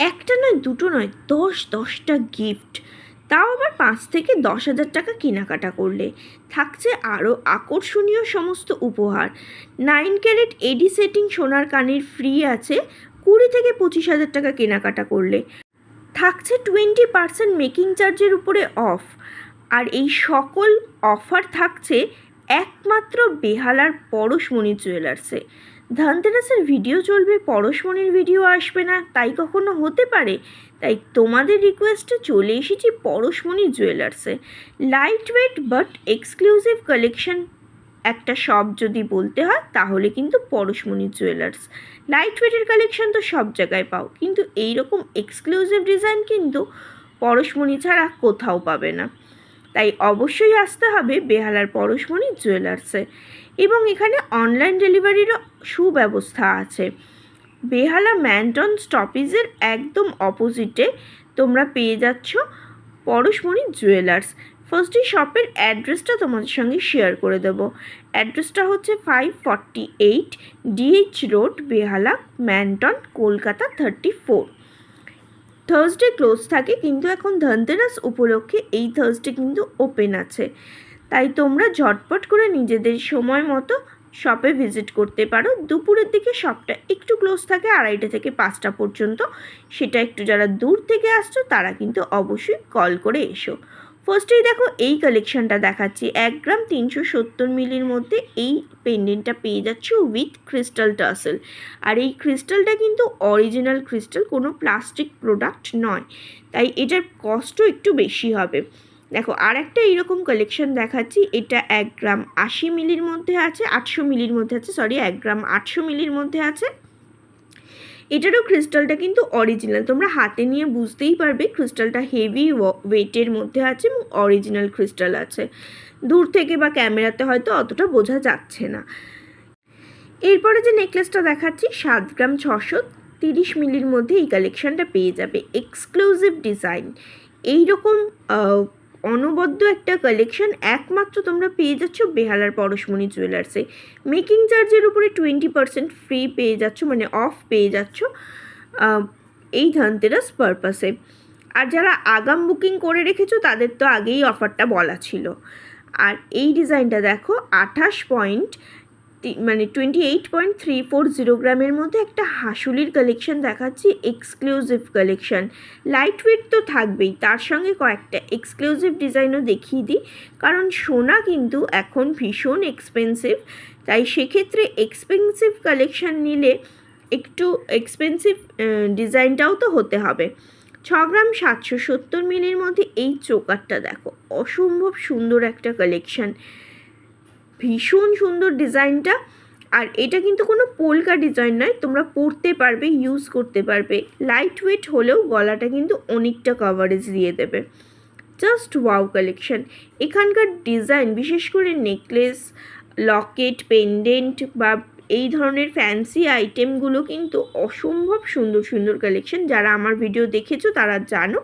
একটা নয়, দুটো নয়, দশ, দশটা গিফট তাও আবার পাঁচ থেকে দশ হাজার টাকা কেনাকাটা করলে। থাকছে আরও আকর্ষণীয় সমস্ত উপহার। নাইন ক্যারেট এডি সেটিং সোনার কানের ফ্রি আছে, কুড়ি থেকে পঁচিশ হাজার টাকা কেনাকাটা করলে। থাকছে টোয়েন্টি পার্সেন্ট মেকিং চার্জের উপরে অফ আর এই সকল অফার থাকছে একমাত্র বেহালার পরশমণি জুয়েলার্সে ধনতেরাসের ভিডিও চলবে, পরশমণির ভিডিও আসবে না, তাই কখনো হতে পারে? তাই তোমাদের রিকোয়েস্টে চলে এসেছি পরশমণি জুয়েলার্সে light weight but exclusive collection একটা শপ যদি বলতে হয়, তাহলে কিন্তু পরশমণি জুয়েলার্স লাইট ওয়েটের কালেকশন তো সব জায়গায় পাও, কিন্তু এই রকম এক্সক্লুসিভ ডিজাইন কিন্তু পরশমণি ছাড়া কোথাও পাবে না। তাই অবশ্যই আসতে হবে বেহালার পরশমণি জুয়েলার্সে এবং এখানে অনলাইন ডেলিভারিরও সুব্যবস্থা আছে। বেহালা ম্যান্টন স্টপেজের একদম অপোজিটে তোমরা পেয়ে যাচ্ছ পরশমণি জুয়েলার্স ফার্স্টই শপের অ্যাড্রেসটা তোমাদের সঙ্গে শেয়ার করে দেবো। অ্যাড্রেসটা হচ্ছে five forty eight DH Road Behala Manton Kolkata thirty four Thursday close থাকে, কিন্তু এখন ধনতেরাস উপলক্ষে এই থার্সডে কিন্তু ওপেন আছে। তাই তোমরা ঝটপট করে নিজেদের সময় মতো শপে ভিজিট করতে পারো। দুপুরের দিকে শপটা একটু ক্লোজ থাকে আড়াইটা থেকে পাঁচটা পর্যন্ত। সেটা একটু যারা দূর থেকে আসছো, তারা কিন্তু অবশ্যই কল করে এসো। ফার্স্টেই দেখো, এই কালেকশনটা দেখাচ্ছি। এক গ্রাম তিনশো সত্তর মিলির মধ্যে এই পেন্ডেন্টটা পেয়ে যাচ্ছ উইথ ক্রিস্টাল টাসেল আর এই ক্রিস্টালটা কিন্তু অরিজিনাল ক্রিস্টাল কোনো প্লাস্টিক প্রোডাক্ট নয়। তাই এটার কস্টও একটু বেশি হবে। দেখো আর একটা এইরকম কালেকশন দেখাচ্ছি। এটা এক গ্রাম আশি মিলির মধ্যে আছে, আটশো মিলির মধ্যে আছে সরি এক গ্রাম আটশো মিলির মধ্যে আছে। এটারও ক্রিস্টালটা কিন্তু অরিজিনাল তোমরা হাতে নিয়ে বুঝতেই পারবে ক্রিস্টালটা হেভি ওয়েটের মধ্যে আছে এবং অরিজিনাল ক্রিস্টাল আছে। দূর থেকে বা ক্যামেরাতে হয়তো অতটা বোঝা যাচ্ছে না। এরপরে যে নেকলেসটা দেখাচ্ছি, সাত গ্রাম ছশো তিরিশ মিলির মধ্যে এই কালেকশানটা পেয়ে যাবে। এক্সক্লুসিভ ডিজাইন এইরকম অনবদ্য একটা কালেকশন একমাত্র তোমরা পেয়ে যাচ্ছ বেহালার পরশমণি জুয়েলার্সে মেকিং চার্জের উপরে টোয়েন্টি পার্সেন্ট ফ্রি পেয়ে যাচ্ছ মানে অফ পেয়ে যাচ্ছ এই ধানতেরাস পারপাসে আর যারা আগাম বুকিং করে রেখেছো, তাদের তো আগেই অফারটা বলা ছিল। আর এই ডিজাইনটা দেখো, আঠাশ পয়েন্ট মানে twenty eight point three four zero গ্রামের মধ্যে একটা হাসুলির কালেকশন দেখাচ্ছি এক্সক্লুসিভ কালেকশন লাইট ওয়েট তো থাকবেই, তার সঙ্গে কয়েকটা এক্সক্লুসিভ ডিজাইনও দেখিয়ে দিই, কারণ সোনা কিন্তু এখন ভীষণ এক্সপেন্সিভ তাই সেক্ষেত্রে এক্সপেন্সিভ কালেকশন নিলে একটু এক্সপেন্সিভ ডিজাইনটাও তো হতে হবে। ছ গ্রাম সাতশো সত্তর মিলির মধ্যে এই চোকারটা দেখো, অসম্ভব সুন্দর একটা কালেকশন ভীষণ সুন্দর ডিজাইনটা। আর এটা কিন্তু কোনো পোলকা ডিজাইন নয়, তোমরা পরতে পারবে ইউজ করতে পারবে। লাইট ওয়েট হলেও গলাটা কিন্তু অনেকটা কভারেজ দিয়ে দেবে। জাস্ট ওয়াও কালেকশন এখানকার ডিজাইন বিশেষ করে নেকলেস লকেট পেন্ডেন্ট বা এই ধরনের ফ্যান্সি আইটেমগুলো কিন্তু অসম্ভব সুন্দর সুন্দর কালেকশন যারা আমার ভিডিও দেখেছ, তারা জানো।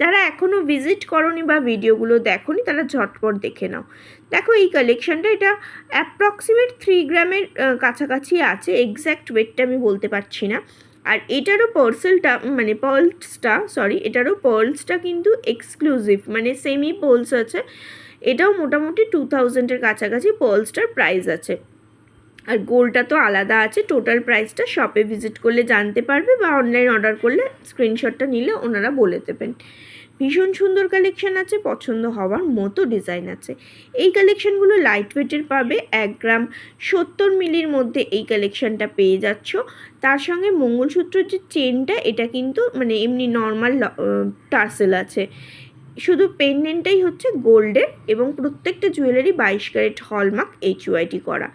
যারা এখনও ভিজিট করনি বা ভিডিওগুলো দেখোনি, তারা ঝটপট দেখে নাও। দেখো, এই কালেকশনটা এটা অ্যাপ্রক্সিমেট থ্রি গ্রামের কাছাকাছি আছে। এক্স্যাক্ট ওয়েটটা আমি বলতে পারছি না। আর এটারও পার্সেলটা মানে পার্লসটা সরি এটারও পার্লসটা কিন্তু এক্সক্লুসিভ মানে সেমি পার্লস আছে। এটাও মোটামুটি টু থাউজেন্ডের কাছাকাছি পার্লসটার প্রাইস আছে। আর গোলটা তো আলাদা আছে টোটাল প্রাইসটা শপে ভিজিট করলে জানতে পারবে বা অনলাইন অর্ডার করলে স্ক্রিনশটটা নিলে ওনারা বলে দেবেন। ভীষণ সুন্দর কালেকশান আছে, পছন্দ হওয়ার মতো ডিজাইন আছে। এই কালেকশানগুলো লাইট ওয়েটের পাবে, এক গ্রাম সত্তর মিলির মধ্যে এই কালেকশানটা পেয়ে যাচ্ছ। তার সঙ্গে মঙ্গলসূত্রের যে চেনটা এটা কিন্তু মানে এমনি নর্মাল টার্সেল আছে। শুধু পেন্ডেন্টটাই হচ্ছে গোল্ডের এবং প্রত্যেকটা জুয়েলারি বাইশ ক্যারেট হলমার্ক এইচ ওয়াইটি করা।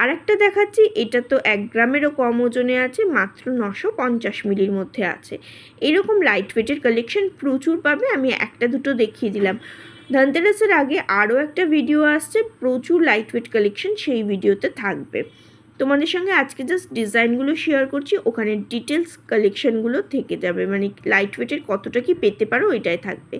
আর একটা দেখাচ্ছি, এটা তো এক গ্রামেরও কম ওজনে আছে, মাত্র নশো পঞ্চাশ মিলির মধ্যে আছে। এরকম লাইট ওয়েটের কালেকশন প্রচুর পাবে, আমি একটা দুটো দেখিয়ে দিলাম। ধনতেরাসের আগে আরও একটা ভিডিও আসছে, প্রচুর লাইট ওয়েট কালেকশন সেই ভিডিওতে থাকবে। তোমাদের সঙ্গে আজকে জাস্ট ডিজাইনগুলো শেয়ার করছি, ওখানে ডিটেলস কালেকশানগুলো থেকে যাবে। মানে লাইট ওয়েটের কতটা কি পেতে পারো এটাই থাকবে।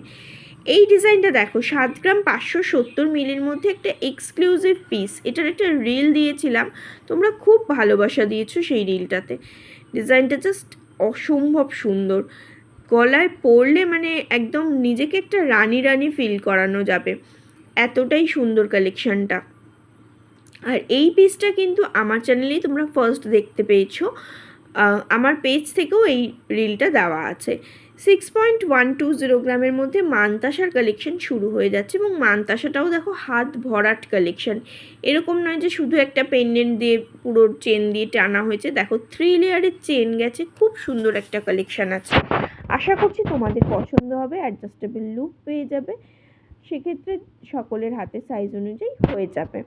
এই ডিজাইনটা দেখো, সাত গ্রাম পাঁচশো সত্তর মিলির মধ্যে একটা এক্সক্লুসিভ পিস এটার একটা রিল দিয়েছিলাম, তোমরা খুব ভালোবাসা দিয়েছ সেই রিলটাতে ডিজাইনটা জাস্ট অসম্ভব সুন্দর। গলায় পরলে মানে একদম নিজেকে একটা রানী রানী ফিল করানো যাবে। এতটাই সুন্দর কালেকশনটা আর এই পেজটা কিন্তু আমার চ্যানেলেই তোমরা ফার্স্ট দেখতে পেয়েছ। আমার পেজ থেকেও এই রিলটা দেওয়া আছে। Six point one two zero গ্রামের মধ্যে মানতাসার কালেকশন শুরু হয়ে যাচ্ছে এবং মানতাসাটাও দেখো হাত ভরাট কালেকশন এরকম নয় যে শুধু একটা পেন্ডেন্ট দিয়ে পুরো চেন দিয়ে টানা হয়েছে। দেখো থ্রি লেয়ারের চেন গেছে, খুব সুন্দর একটা কালেকশন আছে। আশা করছি তোমাদের পছন্দ হবে অ্যাডজাস্টেবল লুক পেয়ে যাবে। সেক্ষেত্রে সকলের হাতে সাইজ অনুযায়ী হয়ে যাবে।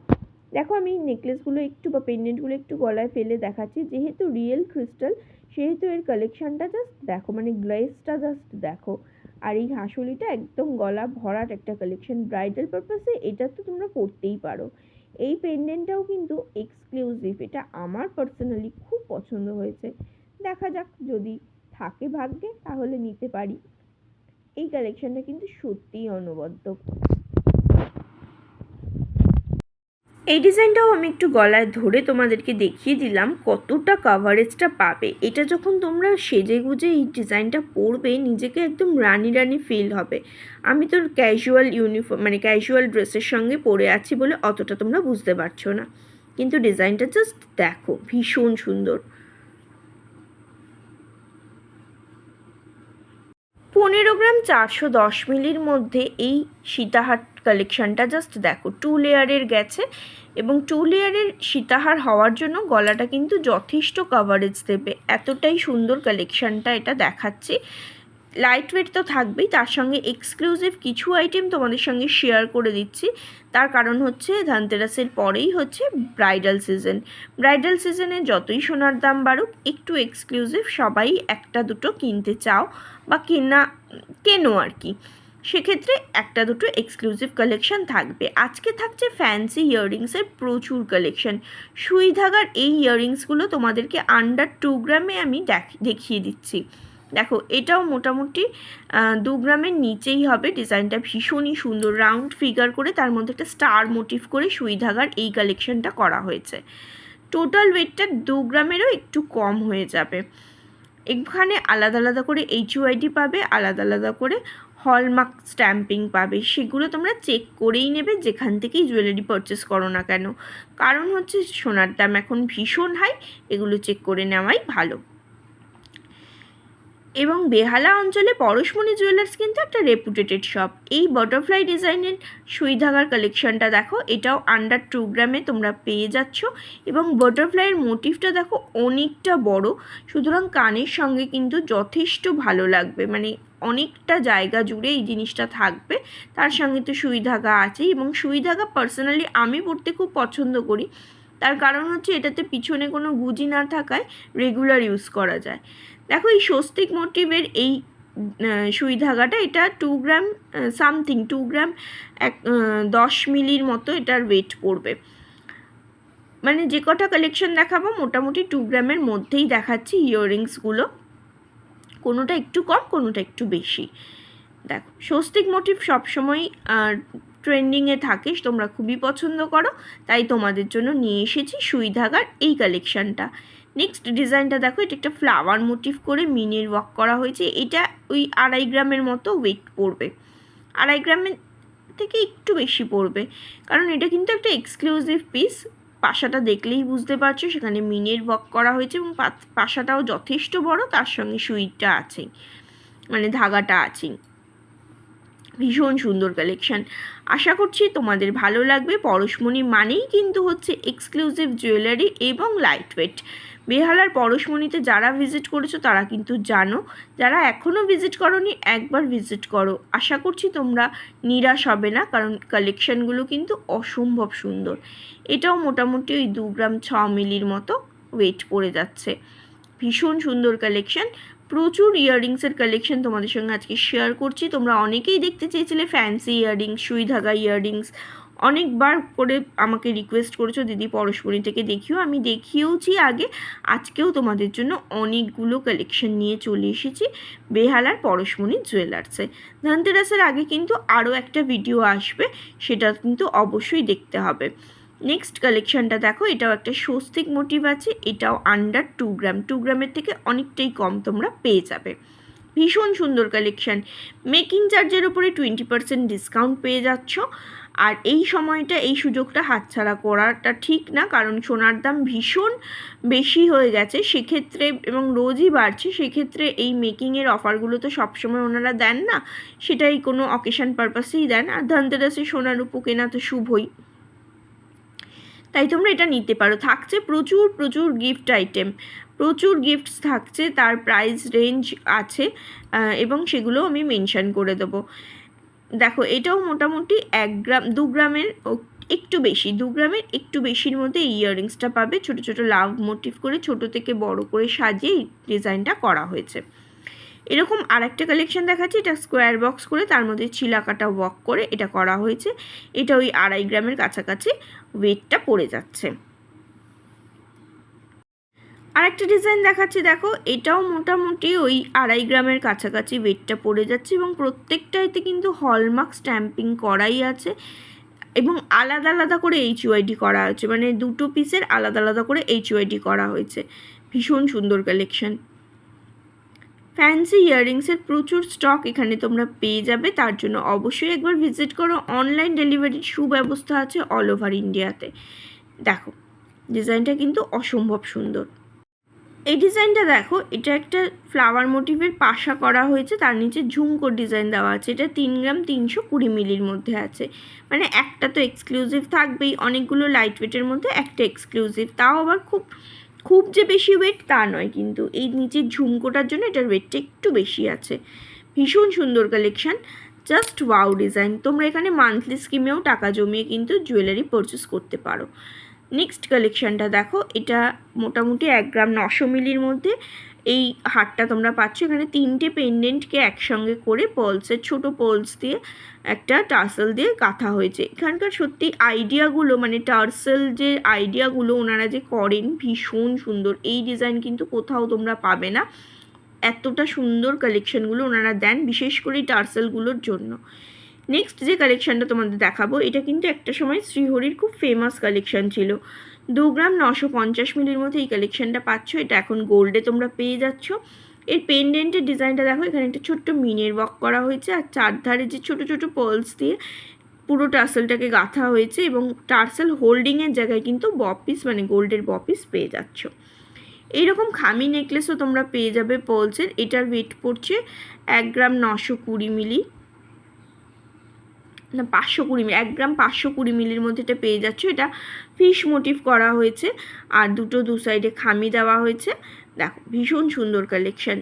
দেখো আমি নেকলেসগুলো একটু বা পেন্ডেন্টগুলো একটু গলায় ফেলে দেখাচ্ছি। যেহেতু রিয়েল ক্রিস্টাল সেহেতু এর কালেকশনটা জাস্ট দেখো মানে গ্লেসটা জাস্ট দেখো। আর এই হাঁসুলিটা একদম গলা ভরাট একটা কালেকশন ব্রাইডাল পারপাসে এটা তো তোমরা পরতেই পারো। এই পেন্ডেন্টটাও কিন্তু এক্সক্লুসিভ এটা আমার পার্সোনালি খুব পছন্দ হয়েছে। দেখা যাক, যদি থাকে ভাগ্যে, তাহলে নিতে পারি। এই কালেকশনটা কিন্তু সত্যিই অনবদ্য। এই ডিজাইনটাও আমি একটু গলায় ধরে তোমাদেরকে দেখিয়ে দিলাম কতটা কাভারেজটা পাবে। এটা যখন তোমরা সেজে গুজে এই ডিজাইনটা পরবে, নিজেকে একদম রানি রানি ফিল হবে। আমি তো ক্যাজুয়াল ইউনিফর্ম মানে ক্যাজুয়াল ড্রেসের সঙ্গে পরে আছি বলে অতটা তোমরা বুঝতে পারছ না। কিন্তু ডিজাইনটা জাস্ট দেখো, ভীষণ সুন্দর। পনেরো গ্রাম চারশো দশ মিলির মধ্যে এই সীতাহার কালেকশনটা জাস্ট দেখো টু লেয়ারের গেছে এবং টু লেয়ারের সীতাহার হওয়ার জন্য গলাটা কিন্তু যথেষ্ট কাভারেজ দেবে। এতটাই সুন্দর কালেকশনটা এটা দেখাচ্ছি। লাইট ওয়েট তো থাকবেই, তার সঙ্গে এক্সক্লুসিভ কিছু আইটেম তোমাদের সঙ্গে শেয়ার করে দিচ্ছি। তার কারণ হচ্ছে ধনতেরাসের পরেই হচ্ছে ব্রাইডাল সিজন ব্রাইডাল সিজনে যতই সোনার দাম বাড়ুক, একটু এক্সক্লুসিভ সবাই একটা দুটো কিনতে চাও বা কেনা, কেনো আর কি। সেক্ষেত্রে একটা দুটো এক্সক্লুসিভ কালেকশন থাকবে। আজকে থাকছে ফ্যান্সি ইয়াররিংসের প্রচুর কালেকশন সুই ধাগার এই ইয়াররিংসগুলো তোমাদেরকে আন্ডার টু গ্রামে আমি দেখ- দেখিয়ে দিচ্ছি। দেখো, এটাও মোটামুটি দু গ্রামের নিচেই হবে। ডিজাইনটা ভীষণই সুন্দর। রাউন্ড ফিগার করে তার মধ্যে একটা স্টার মোটিভ করে সুই ধাগার এই কালেকশনটা করা হয়েছে। টোটাল ওয়েটটা দু গ্রামেরও একটু কম হয়ে যাবে। এখানে আলাদা আলাদা করে এইচইউআইডি পাবে, আলাদা আলাদা করে হলমার্ক স্ট্যাম্পিং পাবে, সেগুলো তোমরা চেক করেই নেবে, যেখান থেকেই জুয়েলারি পারচেস করো না কেন। কারণ হচ্ছে সোনার দাম এখন ভীষণ হাই এগুলো চেক করে নেওয়াই ভালো। এবং বেহালা অঞ্চলে পরশমণি জুয়েলার্স কিন্তু একটা রেপুটেটেড শপ এই বাটারফ্লাই ডিজাইনের সুই ধাগার কালেকশনটা দেখো, এটাও আন্ডার টু গ্রামে তোমরা পেয়ে যাচ্ছ এবং বাটারফ্লাইয়ের মোটিভটা দেখো অনেকটা বড়, সুতরাং কানের সঙ্গে কিন্তু যথেষ্ট ভালো লাগবে। মানে অনেকটা জায়গা জুড়ে এই জিনিসটা থাকবে, তার সঙ্গে তো সুই ধাগা আছেই এবং সুই ধাগা পার্সোনালি আমি পড়তে খুব পছন্দ করি, তার কারণ হচ্ছে এটাতে পিছনে কোনো গুজি না থাকায় রেগুলার ইউজ করা যায়। দেখো এই স্বস্তিক মোটিভের এই সুই ধাগাটা এটা two gram something two gram এক দশ মিলির মতো এটার ওয়েট পড়বে। মানে যে কটা কালেকশন দেখাবো মোটামুটি টু গ্রামের মধ্যেই দেখাচ্ছি ইয়াররিংসগুলো কোনোটা একটু কম, কোনোটা একটু বেশি। দেখো, স্বস্তিক মোটিভ সবসময় ট্রেন্ডিংয়ে থাকে, তোমরা খুবই পছন্দ করো। তাই তোমাদের জন্য নিয়ে এসেছি সুই ধাগার এই কালেকশনটা নেক্সট ডিজাইনটা দেখো, এটা একটা ফ্লাওয়ার মোটিভ করে মিনের ওয়ার্ক করা হয়েছে। এটা ওই আড়াই গ্রামের মতো ওয়েট পড়বে। আড়াই গ্রামের থেকে একটু বেশি পড়বে। কারণ এটা কিন্তু একটা এক্সক্লুসিভ পিস পাশাটা দেখলেই বুঝতে পারছ, সেখানে মিনের ওয়ার্ক করা হয়েছে এবং পাশাটাও যথেষ্ট বড়, তার সঙ্গে সুইটটা আছেই মানে ধাগাটা আছেই ভীষণ সুন্দর কালেকশন আশা করছি তোমাদের ভালো লাগবে। পরশমণি মানেই কিন্তু হচ্ছে এক্সক্লুসিভ জুয়েলারি এবং লাইট ওয়েট বেহালার পরশমণিতে যারা ভিজিট করেছ তারা কিন্তু জানো। যারা এখনও ভিজিট করনি, একবার ভিজিট করো। আশা করছি তোমরা নিরাশ হবে না, কারণ কালেকশানগুলো কিন্তু অসম্ভব সুন্দর। এটাও মোটামুটি ওই দু গ্রাম ছ মিলির মতো ওয়েট পড়ে যাচ্ছে। ভীষণ সুন্দর কালেকশন প্রচুর ইয়াররিংসের কালেকশন তোমাদের সঙ্গে আজকে শেয়ার করছি। তোমরা অনেকেই দেখতে চেয়েছিলে ফ্যান্সি ইয়াররিংস সুই ধাগা ইয়াররিংস অনেকবার করে আমাকে রিকোয়েস্ট করেছ, দিদি পরশমণি থেকে দেখিও। আমি দেখিয়েওছি আগে, আজকেও তোমাদের জন্য অনেকগুলো কালেকশন নিয়ে চলে এসেছি, বেহালার পরশমণি জুয়েলার্সে ধনতেরাসের আগে কিন্তু আরও একটা ভিডিও আসবে, সেটা কিন্তু অবশ্যই দেখতে হবে। নেক্সট কালেকশনটা দেখো, এটাও একটা স্বস্তিক মোটিভ আছে, এটাও আন্ডার টু গ্রাম টু গ্রামের থেকে অনেকটাই কম তোমরা পেয়ে যাবে। ভীষণ সুন্দর কালেকশান মেকিং চার্জের উপরে টোয়েন্টি পার্সেন্ট ডিসকাউন্ট পেয়ে যাচ্ছ। আর এই সময়টা, এই সুযোগটা হাতছাড়া করাটা ঠিক না, কারণ সোনার দাম ভীষণ বেশি হয়ে গেছে। সেক্ষেত্রে এবং রোজই বাড়ছে, সেক্ষেত্রে এই মেকিংয়ের অফারগুলো তো সবসময় ওনারা দেন না। সেটাই কোনো অকেশান পারপাসেই দেন। আর ধনতেরাসে সোনার উপো কেনা তো শুভই। তাই তোমরা এটা নিতে পারো। থাকছে প্রচুর প্রচুর গিফট আইটেম প্রচুর গিফটস থাকছে, তার প্রাইস রেঞ্জ আছে এবং সেগুলো আমি মেনশন করে দেবো। দেখো, এটাও মোটামুটি এক গ্রাম, দু গ্রামের একটু বেশি, দু গ্রামের একটু বেশির মধ্যে এই ইয়াররিংসটা পাবে। ছোট ছোট লাভ মোটিভ করে ছোট থেকে বড় করে সাজিয়ে ডিজাইনটা করা হয়েছে। এরকম আরেকটা কালেকশন দেখাচ্ছি। এটা স্কোয়ার বক্স করে তার মধ্যে চিলাকাটা ওয়াক করে এটা করা হয়েছে। এটা ওই আড়াই গ্রামের কাছাকাছি ওয়েটটা পড়ে যাচ্ছে। আরেকটা ডিজাইন দেখাচ্ছি, দেখো। এটাও মোটামুটি ওই আড়াই গ্রামের কাছাকাছি ওয়েটটা পড়ে যাচ্ছে এবং প্রত্যেকটাইতে কিন্তু হলমার্ক স্ট্যাম্পিং করাই আছে এবং আলাদা আলাদা করে এইচ ওয়াইডি করা হয়েছে। মানে দুটো পিসের আলাদা আলাদা করে এইচ ওয়াইডি করা হয়েছে। ভীষণ সুন্দর কালেকশন ফ্যান্সি ইয়াররিংসের প্রচুর স্টক এখানে তোমরা পেয়ে যাবে। তার জন্য অবশ্যই একবার ভিজিট করো। অনলাইন ডেলিভারির সুব্যবস্থা আছে অল ওভার ইন্ডিয়াতে দেখো ডিজাইনটা কিন্তু অসম্ভব সুন্দর। এই ডিজাইনটা দেখো, এটা একটা ফ্লাওয়ার মোটিভের পাশা করা হয়েছে। তার নিচে ঝুমকো ডিজাইন দেওয়া আছে। এটা তিন গ্রাম তিনশো কুড়ি মিলির মধ্যে আছে। মানে একটা তো এক্সক্লুসিভ থাকবেই। অনেকগুলো লাইট ওয়েটের মধ্যে একটা এক্সক্লুসিভ তাও আবার খুব খুব যে বেশি ওয়েট তা নয়, কিন্তু এই নিচের ঝুমকোটার জন্য এটার ওয়েটটা একটু বেশি আছে। ভীষণ সুন্দর কালেকশান জাস্ট ওয়াও ডিজাইন তোমরা এখানে মান্থলি স্কিমেও টাকা জমিয়ে কিন্তু জুয়েলারি পারচেস করতে পারো। নেক্সট কালেকশানটা দেখো, এটা মোটামুটি এক গ্রাম নশো মিলির মধ্যে। এই হারটা তোমরা পাচ্ছ। এখানে তিনটে পেন্ডেন্টকে একসঙ্গে করে পলসের ছোট পলস দিয়ে একটা টার্সেল দিয়ে গাঁথা হয়েছে। এখানকার সত্যি আইডিয়াগুলো মানে টার্সেল যে আইডিয়াগুলো ওনারা যে করেন, ভীষণ সুন্দর। এই ডিজাইন কিন্তু কোথাও তোমরা পাবে না। এতটা সুন্দর কালেকশনগুলো ওনারা দেন, বিশেষ করে টার্সেলগুলোর জন্য। নেক্সট যে কালেকশনটা তোমাদের দেখাবো, এটা কিন্তু একটা সময় শ্রীহরির খুব ফেমাস কালেকশান ছিল। দু গ্রাম নশো পঞ্চাশ মিলির মধ্যে এই কালেকশনটা পাচ্ছ। এটা এখন গোল্ডে তোমরা পেয়ে যাচ্ছ। এর পেন্ডেন্টের ডিজাইনটা দেখো, এখানে একটা ছোট্ট মিনের ওয়ার্ক করা হয়েছে। আর চারধারে যে ছোট ছোট পলস দিয়ে পুরো টার্সেলটাকে গাঁথা হয়েছে এবং টার্সেল হোল্ডিংয়ের জায়গায় কিন্তু বপিস মানে গোল্ডের বপিস পেয়ে যাচ্ছ। এইরকম খামি নেকলেসও তোমরা পেয়ে যাবে পলসের এটার ওয়েট পড়ছে এক গ্রাম নশো কুড়ি মিলি। না, পাঁচশো কুড়ি এক গ্রাম পাঁচশো কুড়ি মিলির মধ্যে এটা পেয়ে যাচ্ছ। এটা ফিশ মোটিভ করা হয়েছে। আর দুটো দু সাইডে খামি দেওয়া হয়েছে। দেখো, ভীষণ সুন্দর কালেকশন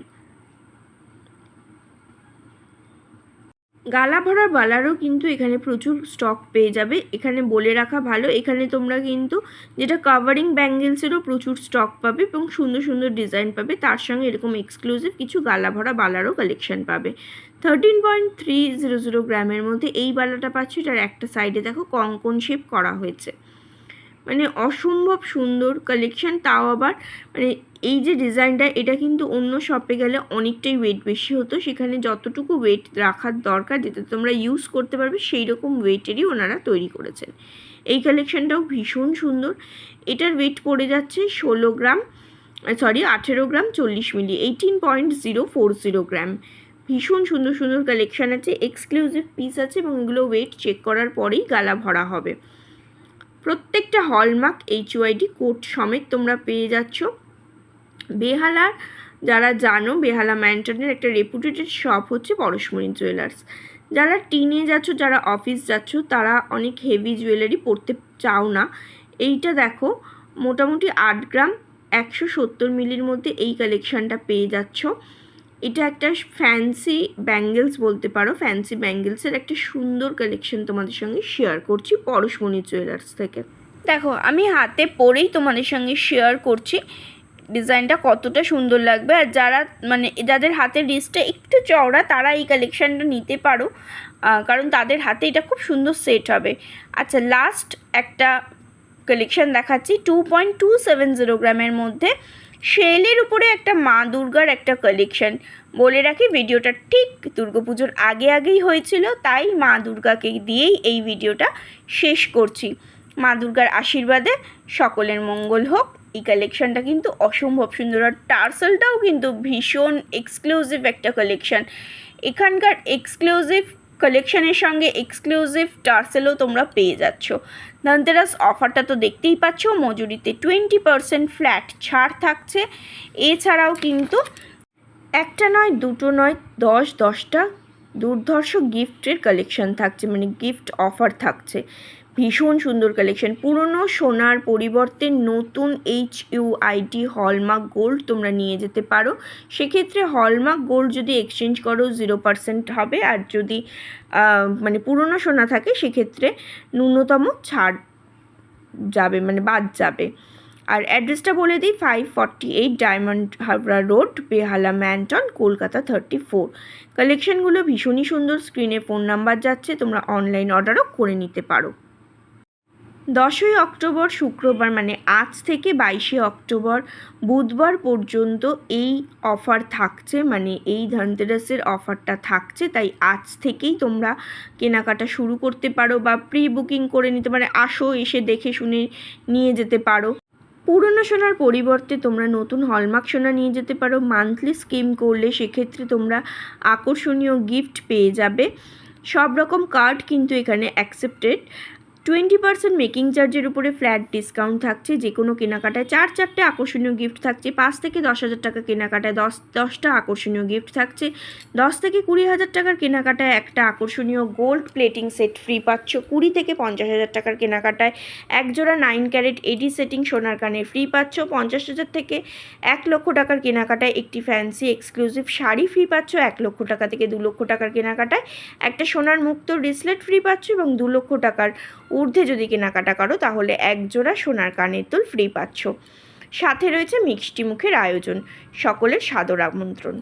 গালা ভরা বালারও কিন্তু এখানে প্রচুর স্টক পেয়ে যাবে। এখানে বলে রাখা ভালো, এখানে তোমরা কিন্তু যেটা কাভারিং ব্যাঙ্গেলসেরও প্রচুর স্টক পাবে এবং সুন্দর সুন্দর ডিজাইন পাবে। তার সঙ্গে এরকম এক্সক্লুসিভ কিছু গালা ভরা বালারও কালেকশন পাবে। Thirteen point three zero zero গ্রামের মধ্যে এই বালাটা পাচ্ছ, এটার একটা সাইডে দেখো কঙ্কন শেপ করা হয়েছে। মানে অসম্ভব সুন্দর কালেকশন তাও আবার মানে এই যে ডিজাইনটা এটা কিন্তু অন্য শপে গেলে অনেকটাই ওয়েট বেশি হতো। সেখানে যতটুকু ওয়েট রাখার দরকার, যেটা তোমরা ইউজ করতে পারবে সেই রকম ওয়েটেরই ওনারা তৈরি করেছেন। এই কালেকশানটাও ভীষণ সুন্দর। এটার ওয়েট পড়ে যাচ্ছে ষোলো গ্রাম সরি আঠেরো গ্রাম, চল্লিশ মিলি eighteen point zero four zero gram ভীষণ সুন্দর সুন্দর কালেকশান আছে। এক্সক্লুসিভ পিস আছে এবং এগুলো ওয়েট চেক করার পরেই গালা ভরা হবে। প্রত্যেকটা হলমার্ক এইচ ওয়াইডি কোড সমেত তোমরা পেয়ে যাচ্ছ। বেহালার, যারা জানো, বেহালা ম্যান্টনের একটা রেপুটেটেড শপ হচ্ছে পরশমণি জুয়েলার্স যারা টিনে যাচ্ছ যারা অফিস যাচ্ছ, তারা অনেক হেভি জুয়েলারি পরতে চাও না। এইটা দেখো, মোটামুটি আট গ্রাম, একশো সত্তর মিলির মধ্যে এই কালেকশানটা পেয়ে যাচ্ছ। এটা একটা ফ্যান্সি ব্যাঙ্গেলস বলতে পারো ফ্যান্সি ব্যাঙ্গেলসের একটা সুন্দর কালেকশন তোমাদের সঙ্গে শেয়ার করছি পরশমণি জুয়েলার্স থেকে। দেখো, আমি হাতে পরেই তোমাদের সঙ্গে শেয়ার করছি। ডিজাইনটা কতটা সুন্দর লাগবে। আর যারা মানে যাদের হাতের রিস্টটা একটু চওড়া, তারা এই কালেকশানটা নিতে পারো। কারণ তাদের হাতে এটা খুব সুন্দর সেট হবে। আচ্ছা লাস্ট একটা কালেকশান দেখাচ্ছি। Two point two seven zero গ্রামের মধ্যে। শেলের উপরে একটা মা দুর্গার একটা কালেকশন বলে রাখি, ভিডিওটা ঠিক দুর্গাপুজোর আগে আগেই হয়েছিল, তাই মা দুর্গাকে দিয়েই এই ভিডিওটা শেষ করছি। মা দুর্গার আশীর্বাদে সকলের মঙ্গল হোক। এই কালেকশনটা কিন্তু অসম্ভব সুন্দর। আর টার্সেলটাও কিন্তু ভীষণ এক্সক্লুসিভ একটা কালেকশন এখানকার এক্সক্লুসিভ কালেকশানের সঙ্গে এক্সক্লুসিভ টার্সেলও তোমরা পেয়ে যাচ্ছ। ধনতেরাস অফারটা তো দেখতেই পাচ্ছ, মজুরিতে টোয়েন্টি পারসেন্ট ফ্ল্যাট ছাড় থাকছে। এছাড়াও কিন্তু একটা নয়, দুটো নয়, দশ, দশটা দুর্ধর্ষ গিফটের কালেকশন থাকছে মানে গিফট অফার থাকছে। ভীষণ সুন্দর কালেকশন পুরনো সোনার পরিবর্তে নতুন H U I D hallmark gold তোমরা নিয়ে যেতে পারো। সেক্ষেত্রে হলমার্ক গোল্ড যদি এক্সচেঞ্জ করো জিরো পার্সেন্ট হবে। আর যদি মানে পুরনো সোনা থাকে, সেক্ষেত্রে ন্যূনতম ছাড় যাবে মানে বাদ যাবে। আর অ্যাড্রেসটা বলে দিই five forty eight diamond Habra Road Behala Manton Kolkata thirty four কালেকশনগুলো ভীষণই সুন্দর স্ক্রিনে ফোন নাম্বার যাচ্ছে, তোমরা অনলাইন অর্ডারও করে নিতে পারো। দশই অক্টোবর শুক্রবার মানে আজ থেকে বাইশে অক্টোবর বুধবার পর্যন্ত এই অফার থাকছে মানে এই ধনতেরাসের অফারটা থাকছে। তাই আজ থেকেই তোমরা কেনাকাটা শুরু করতে পারো বা প্রি বুকিং করে নিতে পারো আসো, এসে দেখে শুনে নিয়ে যেতে পারো। পুরনো সোনার পরিবর্তে তোমরা নতুন হলমার্ক সোনা নিয়ে যেতে পারো। মান্থলি স্কিম করলে সেক্ষেত্রে তোমরা আকর্ষণীয় গিফট পেয়ে যাবে। সব রকম কার্ড কিন্তু এখানে অ্যাকসেপ্টেড টোয়েন্টি পার্সেন্ট মেকিং চার্জের উপরে ফ্ল্যাট ডিসকাউন্ট থাকছে, যে কোনো কেনাকাটায় চার চারটে আকর্ষণীয় গিফট থাকছে, পাঁচ থেকে দশ হাজার টাকা কেনাকাটায় দশ, দশটা আকর্ষণীয় গিফট থাকছে, দশ থেকে কুড়ি হাজার টাকার কেনাকাটায় একটা আকর্ষণীয় গোল্ড প্লেটিং সেট ফ্রি পাচ্ছ, কুড়ি থেকে পঞ্চাশ হাজার টাকার কেনাকাটায় একজোড়া নাইন ক্যারেট এডি সেটিং সোনার কানে ফ্রি পাচ্ছ, পঞ্চাশ হাজার থেকে এক লক্ষ টাকার কেনাকাটায় একটি ফ্যান্সি এক্সক্লুসিভ শাড়ি ফ্রি পাচ্ছ, এক লক্ষ টাকা থেকে দু লক্ষ টাকার কেনাকাটায় একটা সোনার মুক্ত রিসলেট ফ্রি পাচ্ছ এবং দু লক্ষ টাকার ঊর্ধ্বে যদি কেনাকাটা করো, তাহলে এক জোড়া সোনার কানের তুল ফ্রি পাচ্ছ। সাথে রয়েছে মিষ্টি মুখের আয়োজন, সকলের সাদর আমন্ত্রণ।